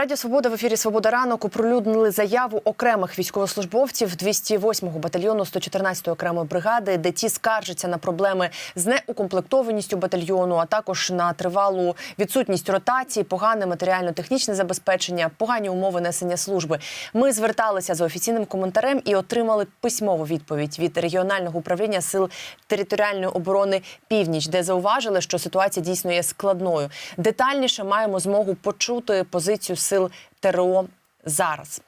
Радіо Свобода в ефірі Свобода ранок оприлюднили заяву окремих військовослужбовців 208-го батальйону 114-ї окремої бригади, де ті скаржаться на проблеми з неукомплектованістю батальйону, а також на тривалу відсутність ротації, погане матеріально-технічне забезпечення, погані умови несення служби. Ми зверталися за офіційним коментарем і отримали письмову відповідь від регіонального управління сил територіальної оборони Північ, де зауважили, що ситуація дійсно є складною. Детальніше маємо змогу почути позицію сил ТРО зараз.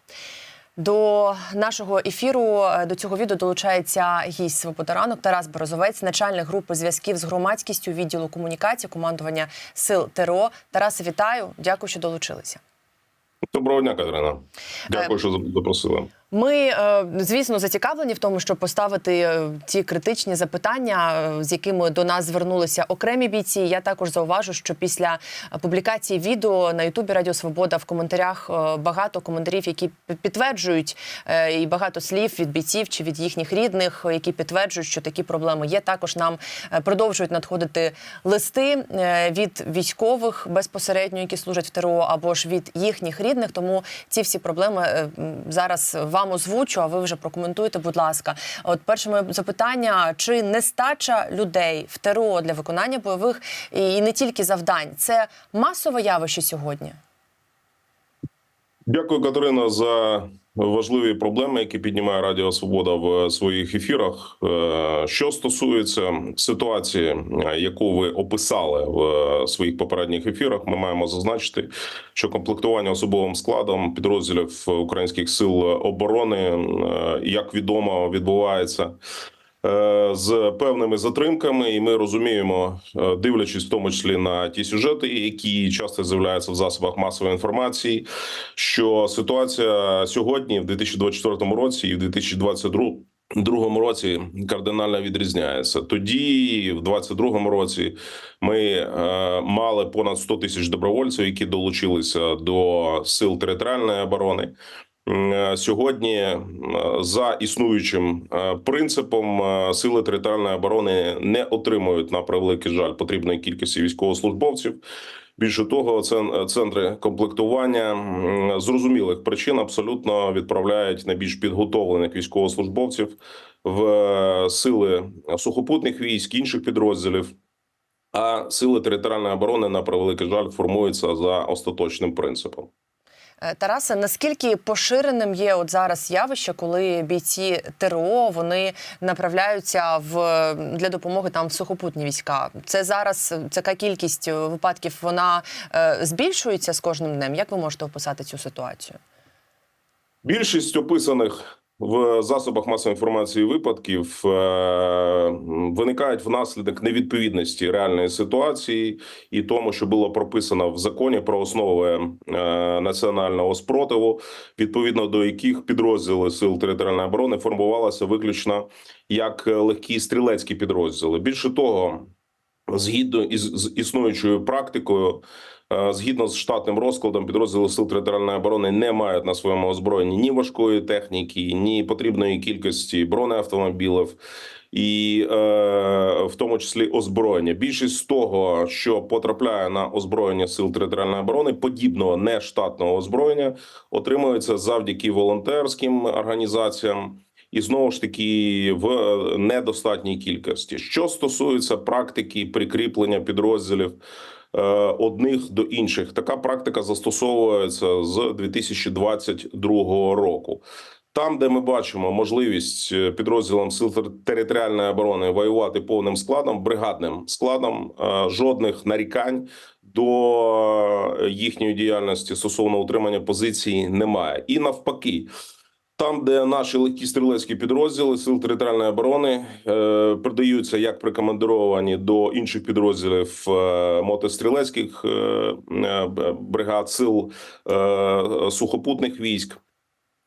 До нашого ефіру е, до цього відео долучається гість «Свобода ранок» Тарас Борозовець, начальник групи зв'язків з громадськістю відділу комунікації командування сил ТРО. Тарас, вітаю! Дякую, що долучилися. Доброго дня, Катерина. Дякую, що запросили. Ми, е, звісно, зацікавлені в тому, щоб поставити е, ті критичні запитання, е, з якими до нас звернулися окремі бійці. Я також зауважу, що після публікації відео на Ютубі Радіо Свобода в коментарях багато коментарів, які підтверджують, і багато слів від бійців чи від їхніх рідних, які підтверджують, що такі проблеми є. Також нам продовжують надходити листи від військових безпосередньо, які служать в ТРО, або ж від їхніх рідних. Тому ці всі проблеми зараз вам вам озвучу, а ви вже прокоментуєте, будь ласка. От перше моє запитання: чи нестача людей в ТРО для виконання бойових і не тільки завдань це масове явище сьогодні? Дякую, Катерина, за важливі проблеми, які піднімає Радіо Свобода в своїх ефірах. Е, що стосується ситуації, яку ви описали в своїх попередніх ефірах, ми маємо зазначити, що комплектування особовим складом підрозділів українських сил оборони, е, як відомо, відбувається. Е, з певними затримками, і ми розуміємо, е, дивлячись в тому числі на ті сюжети, які часто з'являються в засобах масової інформації, що ситуація сьогодні, в 2024 році і в 2022 Другому році кардинально відрізняється. Тоді, в 22-му році, ми е, мали понад 100 тисяч добровольців, які долучилися до сил територіальної оборони. Е, сьогодні е, за існуючим е, принципом сили територіальної оборони не отримують на превеликий жаль потрібної кількості військовослужбовців. Більше того, це центри комплектування зрозумілих причин абсолютно відправляють найбільш підготовлених військовослужбовців в сили сухопутних військ інших підрозділів. А сили територіальної оборони на превеликий жаль формуються за остаточним принципом. Е, Тарасе, наскільки поширеним є от зараз явище, коли бійці ТРО вони направляються в для допомоги там в сухопутні війська? Це зараз така кількість випадків вона е, збільшується з кожним днем. Як ви можете описати цю ситуацію? Більшість описаних в засобах масової інформації випадків е, виникають внаслідок невідповідності реальної ситуації і тому, що було прописано в законі про основи е, національного спротиву, відповідно до яких підрозділи сил територіальної оборони формувалися виключно як легкі стрілецькі підрозділи. Більше того, згідно із існуючою практикою. Е, згідно з штатним розкладом, підрозділи сил територіальної оборони не мають на своєму озброєнні ні важкої техніки, ні потрібної кількості бронеавтомобілів. І е, в тому числі озброєння. Більшість з того, що потрапляє на озброєння сил територіальної оборони, подібного нештатного озброєння, отримується завдяки волонтерським організаціям. І знову ж таки в недостатній кількості, що стосується практики прикріплення підрозділів одних до інших. Така практика застосовується з 2022 року. Там, де ми бачимо можливість е, підрозділам сил територіальної оборони воювати повним складом, бригадним складом, е, жодних нарікань до їхньої діяльності стосовно утримання позиції немає, і навпаки. Там, де наші легкі стрілецькі підрозділи сил територіальної оборони е, передаються як прикомандировані до інших підрозділів е, мотострілецьких е, е, бригад сил е, сухопутних військ.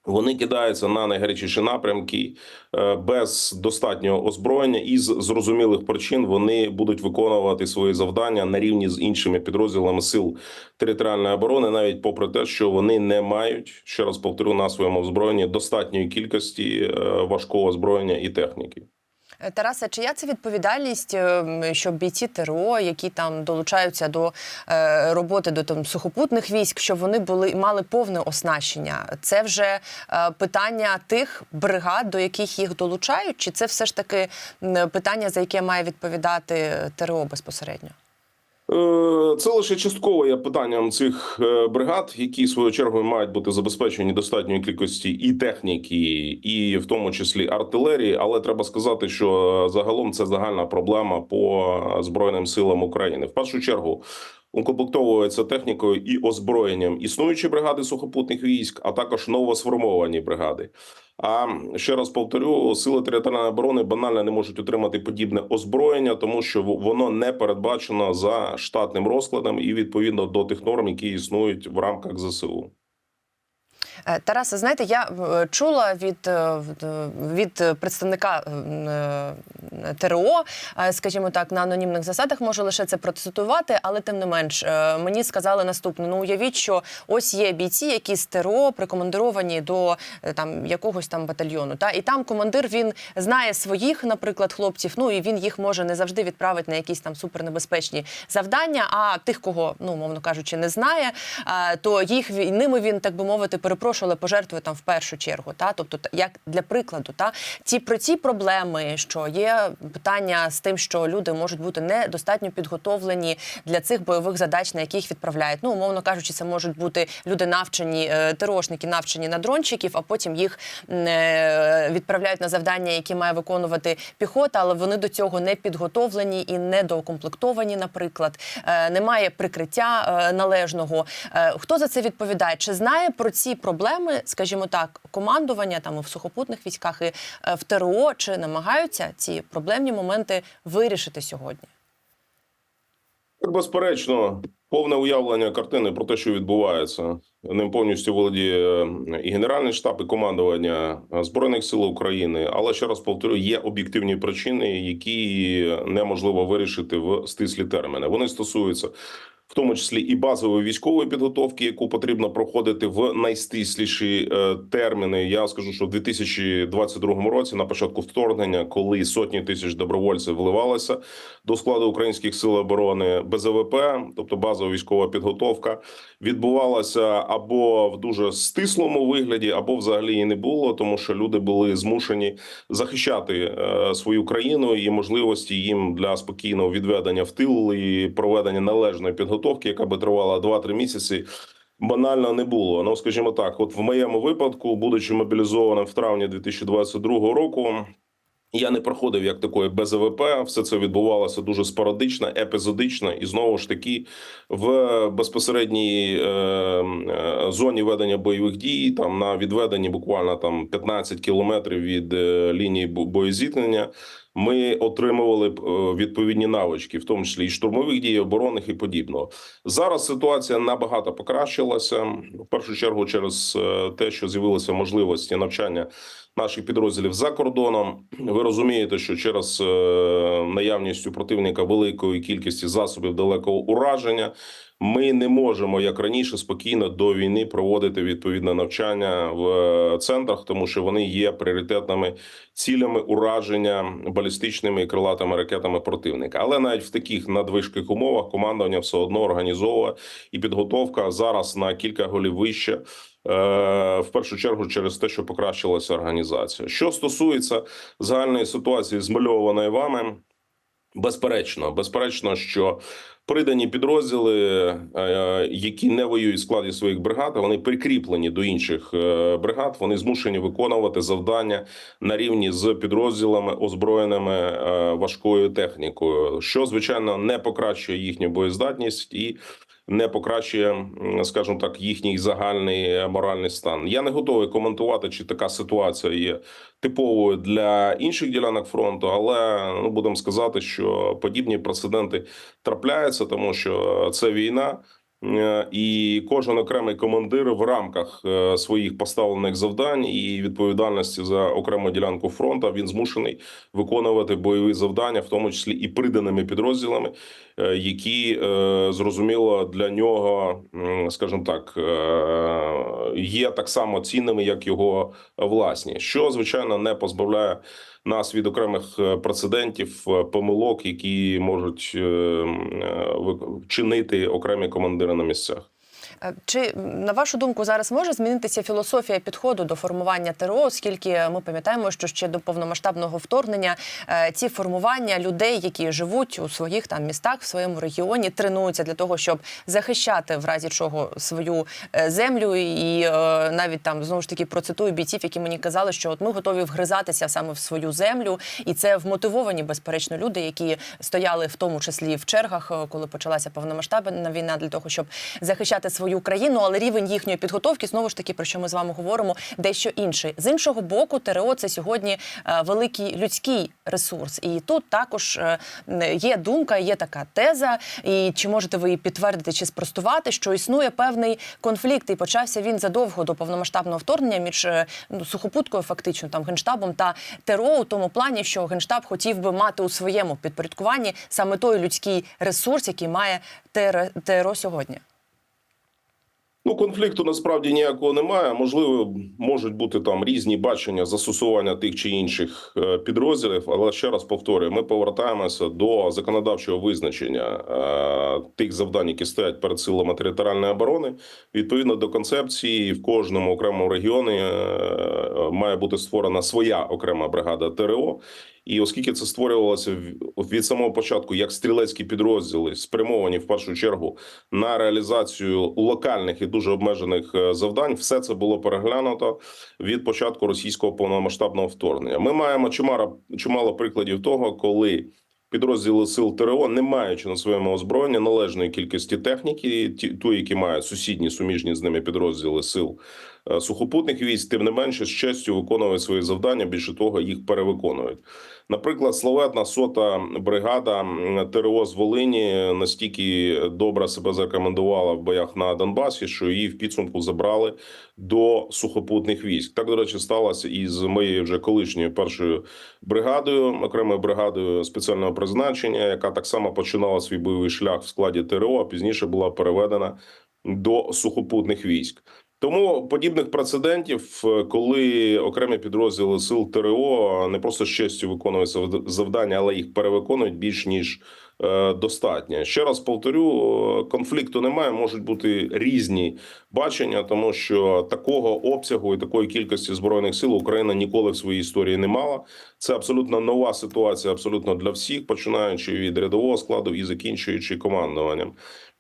Вони кидаються на найгарячіші напрямки е, без достатнього озброєння, і з зрозумілих причин вони будуть виконувати свої завдання на рівні з іншими підрозділами сил територіальної оборони, навіть попри те, що вони не мають ще раз повторю на своєму озброєнні достатньої кількості е, важкого озброєння і техніки. Е, Тарасе, чия це відповідальність, е, що бійці ТРО, які там долучаються до е, роботи до там сухопутних військ, щоб вони були мали повне оснащення? Це вже питання тих бригад, до яких їх долучають, чи це все ж таки питання, за яке має відповідати ТРО безпосередньо? Е, Це лише частково є питанням цих е, бригад, які свою чергу мають бути забезпечені достатньої кількості і техніки, і в тому числі артилерії. Але треба сказати, що е, загалом це загальна проблема по збройним силам України. В першу чергу укомплектовується технікою і озброєнням існуючі бригади сухопутних військ, а також новосформовані бригади. А ще раз повторю, сили територіальної оборони банально не можуть отримати подібне озброєння, тому що воно не передбачено за штатним розкладом і відповідно до тих норм, які існують в рамках ЗСУ. Е, Тарасе, знаєте, я е, чула від, е, від представника ТРО, скажімо так, на анонімних засадах можу лише це процитувати, але тим не менш мені сказали наступне: ну уявіть, що ось є бійці, які з ТРО прикомандировані до там якогось там батальйону. Та і там командир він знає своїх, наприклад, хлопців. Ну і він їх може не завжди відправити на якісь там супернебезпечні завдання. А тих, кого ну мовно кажучи, не знає, то їх ними він так би мовити перепрошую, але пожертвує там в першу чергу. Та тобто, як для прикладу, та ті про ці проблеми, що є питання з тим, що люди можуть бути недостатньо підготовлені для цих бойових задач, на яких відправляють. Ну, умовно кажучи, це можуть бути люди навчені, е, терошники, навчені на дрончиків, а потім їх е, відправляють на завдання, які має виконувати піхота, але вони до цього не підготовлені і не доукомплектовані, наприклад. Е, Немає прикриття належного. Хто за це відповідає? Чи знає про ці проблеми, скажімо так, командування там в сухопутних військах і е, в ТРО, чи намагаються ці проблемні моменти вирішити сьогодні? Безперечно, повне уявлення картини про те, що відбувається. Ним повністю володіє е, і Генеральний штаб, і командування е, Збройних сил України. Але ще раз повторю, є об'єктивні причини, які неможливо вирішити в стислі терміни. Вони стосуються. В тому числі і базової військової підготовки, яку потрібно проходити в найстисліші е, терміни. Я скажу, що в 2022 році, на початку вторгнення, коли сотні тисяч добровольців вливалися до складу українських сил оборони БЗВП, тобто базова військова підготовка, відбувалася або в дуже стислому вигляді, або взагалі її не було, тому що люди були змушені захищати е, свою країну і можливості їм для спокійного відведення в тил і проведення належної підготовки, яка би тривала 2-3 місяці. Банально не було. Ну, скажімо так, от в моєму випадку, будучи мобілізованим в травні 2022 року, я не проходив як такої БЗВП. Все це відбувалося дуже спорадично, епізодично, і знову ж таки в безпосередній е, е, зоні ведення бойових дій, там на відведенні буквально там 15 кілометрів від е, лінії бо- боєзіткнення. Ми отримували б, е, відповідні навички, в тому числі і штурмових дій, оборонних і подібного. Зараз ситуація набагато покращилася. В першу чергу, через е, те, що з'явилися можливості навчання наших підрозділів за кордоном. Ви розумієте, що через е, наявність у противника великої кількості засобів далекого ураження ми не можемо, як раніше, спокійно до війни проводити відповідне навчання в е, центрах, тому що вони є пріоритетними цілями ураження балістичними і крилатими ракетами противника. Але навіть в таких надвижких умовах командування все одно організовує і підготовка зараз на кілька голів вище. е, В першу чергу через те, що покращилася організація. Що стосується загальної ситуації, змальованої вами, безперечно, безперечно, що придані підрозділи, е, які не воюють в складі своїх бригад, вони прикріплені до інших е, бригад. Вони змушені виконувати завдання на рівні з підрозділами, озброєними е, важкою технікою, що звичайно не покращує їхню боєздатність і. Не покращує, скажімо так, їхній загальний е, моральний стан. Я не готовий коментувати, чи така ситуація є типовою для інших ділянок фронту, але ну будемо сказати, що подібні прецеденти трапляються, тому що це війна. Е, І кожен окремий командир в рамках е, своїх поставлених завдань і відповідальності за окрему ділянку фронту він змушений виконувати бойові завдання, в тому числі і приданими підрозділами, е, які зрозуміло для нього, скажімо так, є так само цінними, як його власні, що звичайно не позбавляє нас від окремих прецедентів, помилок, які можуть вчинити окремі командири на місцях. Е, Чи на вашу думку зараз може змінитися філософія підходу до формування ТРО, оскільки ми пам'ятаємо, що ще до повномасштабного вторгнення е, ці формування людей, які живуть у своїх там містах, в своєму регіоні, тренуються для того, щоб захищати в разі чого свою е, землю, і навіть там знову ж таки процитую бійців, які мені казали, що от ми готові вгризатися саме в свою землю, і це вмотивовані безперечно люди, які стояли в тому числі в чергах, коли почалася повномасштабна війна, для того, щоб захищати свою країну, але рівень їхньої підготовки знову ж таки про що ми з вами говоримо, дещо інший. З іншого боку, ТРО це сьогодні е, великий людський ресурс, і тут також е, є думка, є така теза. І чи можете ви її підтвердити чи спростувати, що існує певний конфлікт, і почався він задовго до повномасштабного вторгнення між е, ну, сухопуткою, фактично там генштабом та ТРО у тому плані, що генштаб хотів би мати у своєму підпорядкуванні саме той людський ресурс, який має ТРО сьогодні. Ну, конфлікту насправді ніякого немає. Можливо, можуть бути там різні бачення застосування тих чи інших е, підрозділів, але ще раз повторюю, ми повертаємося до законодавчого визначення е, тих завдань, які стоять перед силами територіальної оборони. Відповідно до концепції, в кожному окремому регіоні е, має бути створена своя окрема бригада ТРО. І оскільки це створювалося від самого початку як стрілецькі підрозділи, спрямовані в першу чергу на реалізацію локальних і дуже обмежених е, завдань, все це було переглянуто від початку російського повномасштабного вторгнення. Ми маємо чимало, чимало прикладів того, коли підрозділи сил ТРО, не маючи на своєму озброєнні належної кількості техніки, ті, ту, які мають сусідні суміжні з ними підрозділи сил сухопутних військ, тим не менше з честю виконують свої завдання. Більше того, їх перевиконують. Наприклад, славетна сота бригада ТРО з Волині настільки добре себе зарекомендувала в боях на Донбасі, що її в підсумку забрали до сухопутних військ. Так, до речі, сталося і з моєю вже колишньою першою бригадою, окремою бригадою спеціального призначення, яка так само починала свій бойовий шлях в складі ТРО, а пізніше була переведена до сухопутних військ. Тому подібних прецедентів, е, коли окремі підрозділи сил ТРО не просто з честю виконують завдання, але їх перевиконують більш ніж е, достатньо. Ще раз повторю: е, конфлікту немає, можуть бути різні бачення, тому що такого обсягу і такої кількості збройних сил Україна ніколи в своїй історії не мала. Це абсолютно нова ситуація, абсолютно для всіх, починаючи від рядового складу і закінчуючи командуванням.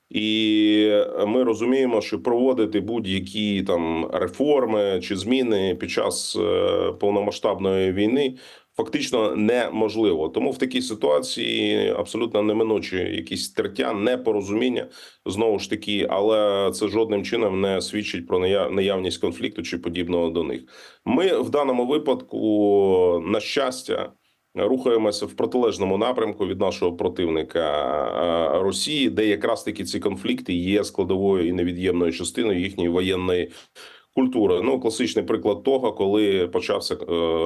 І ми розуміємо, що проводити будь-які там реформи чи зміни під час е, повномасштабної війни фактично неможливо. Тому в такій ситуації абсолютно неминучі якісь тертя, непорозуміння знову ж таки, але це жодним чином не свідчить про наявність конфлікту чи подібного до них. Ми в даному випадку, на щастя. Рухаємося в протилежному напрямку від нашого противника е, Росії, де якраз таки ці конфлікти є складовою і невід'ємною частиною їхньої воєнної культури. Ну, класичний приклад того, коли почався е,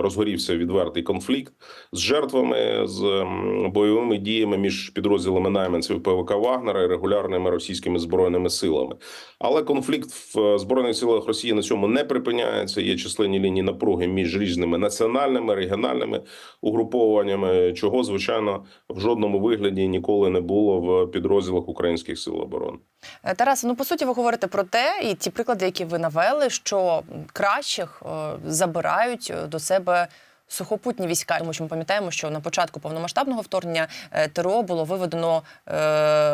розгорівся відвертий конфлікт з жертвами з бойовими діями між підрозділами найманців ПВК Вагнера і регулярними російськими збройними силами. Але конфлікт в е, збройних силах Росії на цьому не припиняється. Є численні лінії напруги між різними національними регіональними угрупованнями, чого звичайно в жодному вигляді ніколи не було в підрозділах українських сил оборони. Е, Тарас, ну по суті, ви говорите про те, і ті приклади, які ви навели, що кращих е, забирають е, до себе. Сухопутні війська, тому що ми пам'ятаємо, що на початку повномасштабного вторгнення е, ТРО було виведено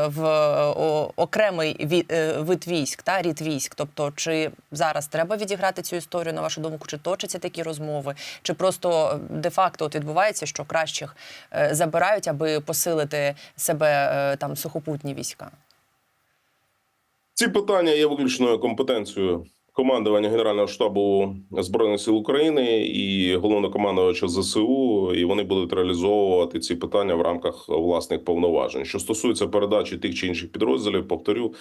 в окремий вид військ та рід військ. Тобто, чи зараз треба відіграти цю історію на вашу думку, чи точаться такі розмови, чи просто де-факто от відбувається, що кращих забирають, аби посилити себе там сухопутні війська? Ці питання є виключною компетенцією командування Генерального штабу збройних сил України і головнокомандувача ЗСУ, і вони будуть реалізовувати ці питання в рамках власних повноважень. Що стосується передачі тих чи інших підрозділів, повторю,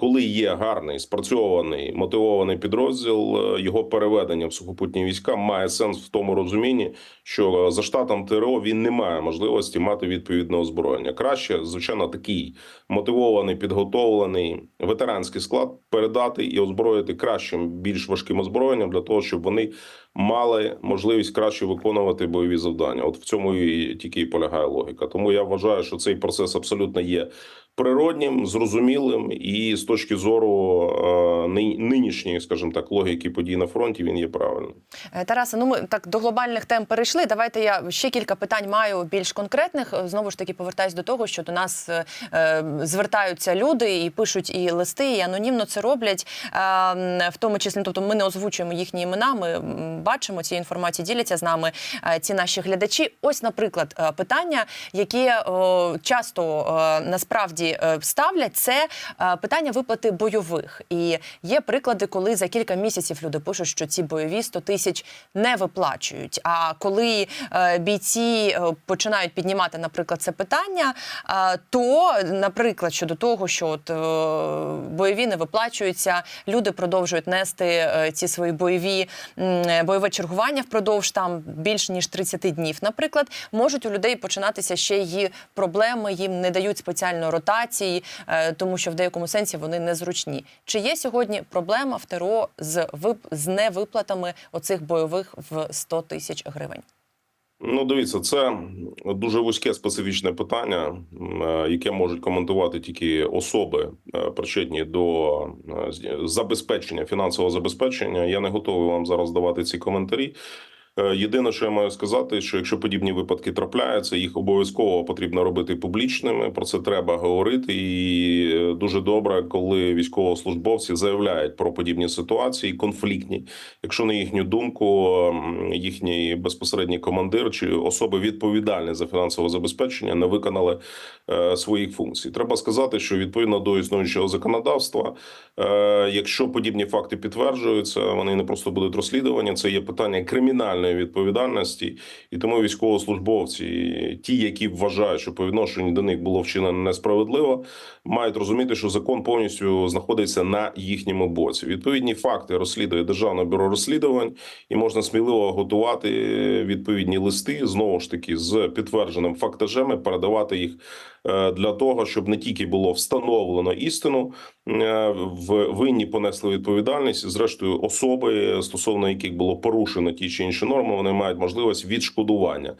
Коли є гарний спрацьований мотивований підрозділ, е, його переведення в сухопутні війська має сенс в тому розумінні, що за штатом ТРО він не має можливості мати відповідне озброєння. Краще, звичайно, такий мотивований, підготовлений ветеранський склад передати і озброїти кращим, більш важким озброєнням для того, щоб вони мали можливість краще виконувати бойові завдання. От в цьому і тільки і полягає логіка. Тому я вважаю, що цей процес абсолютно є природнім, зрозумілим, і з точки зору е, нинішньої, скажімо так, логіки подій на фронті, він є правильним. Е, Тарасе, ну ми так до глобальних тем перейшли. Давайте я ще кілька питань маю більш конкретних. Е, Знову ж таки, повертаюсь до того, що до нас звертаються люди і пишуть і листи, і анонімно це роблять. В тому числі, ну, тобто ми не озвучуємо їхні імена. Ми бачимо ці інформації, діляться з нами ці наші глядачі. Ось, наприклад, питання, яке о, часто е, насправді е, ставлять, це е, питання виплати бойових. І є приклади, коли за кілька місяців люди пишуть, що ці бойові 100 тисяч не виплачують. А коли е, бійці починають піднімати, наприклад, це питання, то, наприклад, щодо того, що от бойові не виплачуються, люди продовжують нести ці свої бойові бойове чергування впродовж там більш ніж 30 днів. Наприклад, можуть у людей починатися ще й проблеми, їм не дають спеціально ротації, е, тому що в деякому сенсі вони незручні. Чи є сьогодні проблема в ТРО з вип... з невиплатами оцих бойових в 100 тисяч гривень? Ну, дивіться, це дуже вузьке специфічне питання, е, яке можуть коментувати тільки особи, е, причетні до забезпечення фінансового забезпечення. Я не готовий вам зараз давати ці коментарі. Е, Єдине, що я маю сказати, що якщо подібні випадки трапляються, їх обов'язково потрібно робити публічними. Про це треба говорити. І е, дуже добре, коли військовослужбовці заявляють про подібні ситуації, конфліктні. Якщо на їхню думку, їхній безпосередній командир чи особи відповідальні за фінансове забезпечення не виконали е, своїх функцій. Треба сказати, що відповідно до існуючого законодавства, якщо подібні факти підтверджуються, вони не просто будуть розслідувані. Це є питання кримінальної відповідальності, і тому військовослужбовці, ті, які вважають, що по відношенню до них було вчинено несправедливо, мають розуміти, що закон повністю знаходиться на їхньому боці. Відповідні факти розслідує Державне бюро розслідувань, і можна сміливо готувати відповідні листи знову ж таки з підтвердженим фактажем передавати їх е, для того, щоб не тільки було встановлено істину, в винні понесли відповідальність. Зрештою, особи, стосовно яких було порушено ті чи інші норми, вони мають можливість відшкодування.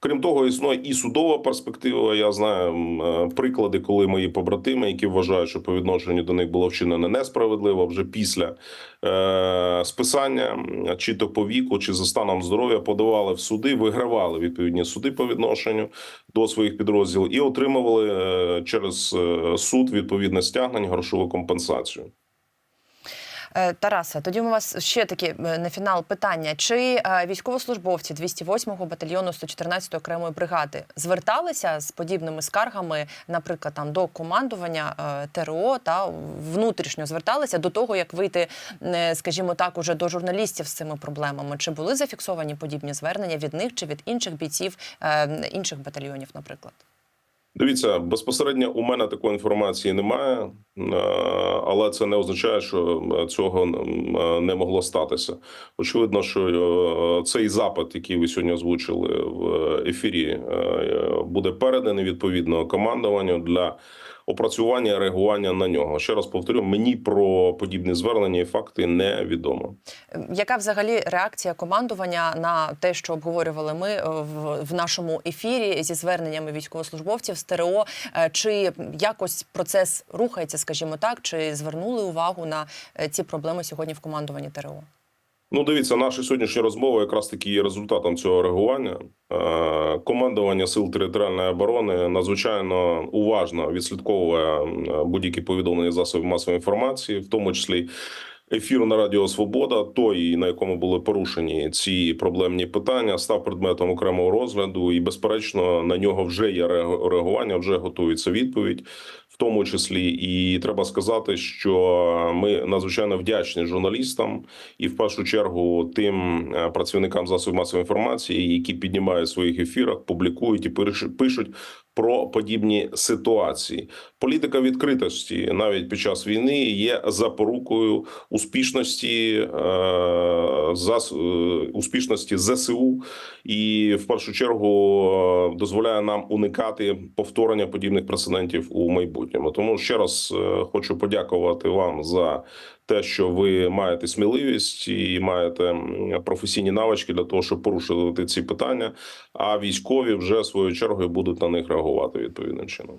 Крім того, існує і судова перспектива. Я знаю е, приклади, коли мої побратими, які вважають, що по відношенню до них було вчинено несправедливо, вже після е, списання, чи то по віку, чи за станом здоров'я, подавали в суди, вигравали відповідні суди по відношенню до своїх підрозділів і отримували е, через е, суд відповідне стягнення грошову компенсацію. Е, Тарасе, тоді у вас ще такі е, на фінал питання: чи е, військовослужбовці 208-го батальйону 114-ї окремої бригади зверталися з подібними скаргами, наприклад, там до командування е, ТРО та внутрішньо зверталися до того, як вийти, скажімо так, уже до журналістів з цими проблемами? Чи були зафіксовані подібні звернення від них чи від інших бійців інших батальйонів, наприклад? Дивіться, безпосередньо у мене такої інформації немає, е, але це не означає, що е, цього е, не могло статися. Очевидно, що цей запит, який ви сьогодні озвучили в ефірі, буде переданий відповідно командуванню для опрацювання реагування на нього. Ще раз повторю, мені про подібні звернення і факти невідомо. Яка взагалі реакція командування на те, що обговорювали ми е, в, в нашому ефірі зі зверненнями військовослужбовців з ТРО? Е, Чи якось процес рухається, скажімо так, чи звернули увагу на е, ці проблеми сьогодні в командуванні ТРО? Ну, дивіться, наша сьогоднішня розмова якраз таки є результатом цього реагування. Е, Командування сил територіальної оборони надзвичайно уважно відслідковує будь-які повідомлення засобів масової інформації, в тому числі. Ефір на Радіо Свобода, той, на якому були порушені ці проблемні питання, став предметом окремого розгляду, і безперечно на нього вже є реаг- реагування, вже готується відповідь, в тому числі. І треба сказати, що ми надзвичайно вдячні журналістам і в першу чергу тим е, працівникам засобів масової інформації, які піднімають в своїх ефірах, публікують і пиш- пишуть про подібні ситуації. Політика відкритості навіть під час війни є запорукою успішності е, зас, е, успішності ЗСУ і в першу чергу е, дозволяє нам уникати повторення подібних прецедентів у майбутньому. Тому ще раз хочу подякувати вам за те, що ви маєте сміливість і маєте професійні навички для того, щоб порушувати ці питання. А військові вже своєю чергою будуть на них реагувати відповідним чином.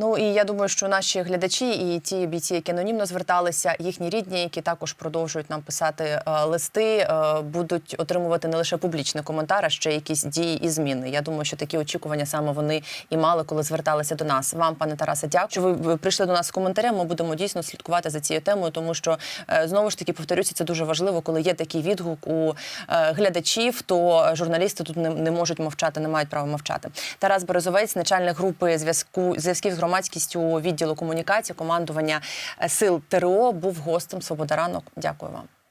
Ну і я думаю, що наші глядачі і ті бійці, які анонімно зверталися, їхні рідні, які також продовжують нам писати е, листи, е, будуть отримувати не лише публічний коментар, а ще якісь дії і зміни. Я думаю, що такі очікування саме вони і мали, коли зверталися до нас. Вам, пане Тарасе, дякую. що ви прийшли до нас з коментарем. Ми будемо дійсно слідкувати за цією темою, тому що е, знову ж таки повторюся, це дуже важливо, коли є такий відгук у глядачів, то журналісти тут не, не можуть мовчати, не мають права мовчати. Тарас Березовець, начальник групи зв'язку зв'язків з громадськістю відділу комунікації, командування е, сил ТРО, був гостем Свобода ранок. Дякую вам.